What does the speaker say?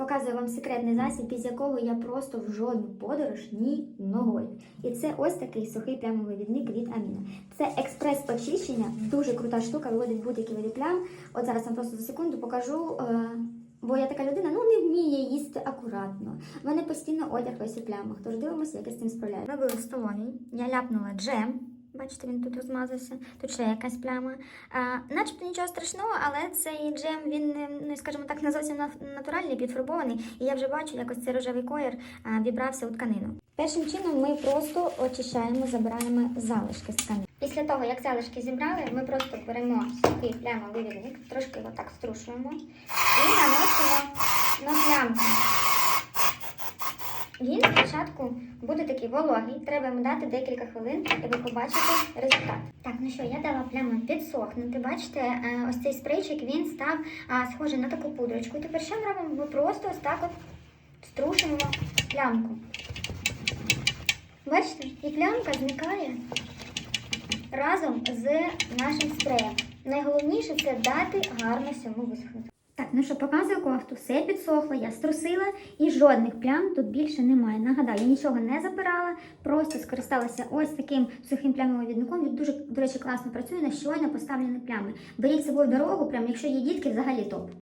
Показую вам секретний засіб, без якого я просто в жодну подорож ні ногою. І це ось такий сухий плямовий відник від Аміна. Це експрес-очищення, дуже крута штука, виводить будь-які види. От зараз вам просто за секунду покажу. е, Бо я така людина, ну не вміє їсти акуратно. У мене постійно одяг весь у плямах. Тож дивимося, як я з цим справляю. Ми були в я ляпнула джем. Бачите, він тут розмазався. Тут ще якась пляма. А, начебто нічого страшного, але цей джем, він, ну, скажімо так, не зовсім натуральний, підфарбований. І я вже бачу, як ось цей рожевий колір вібрався у тканину. Першим чином ми просто очищаємо, забираємо залишки з тканини. Після того, як залишки зібрали, ми просто беремо сухий плямовий відник, трошки його так струшуємо і наносимо на плямку. Він спочатку буде такий вологий, треба йому дати декілька хвилин, і ви побачите результат. Так, ну що, я дала пляму підсохнути. Бачите, е, ось цей спрейчик він став схожий на таку пудрочку. Тепер що ми робимо? Ми просто ось так от струшуємо плямку. Бачите, і плямка зникає разом з нашим спреєм. Найголовніше це дати гарно всьому висохнути. Ну що, показую кофту, все підсохло, я струсила і жодних плям тут більше немає. Нагадаю, я нічого не забирала, просто скористалася ось таким сухим плямовим відником. Він дуже, до речі, класно працює на щойно поставлені плями. Беріть з собою дорогу, прям якщо є дітки, взагалі топ.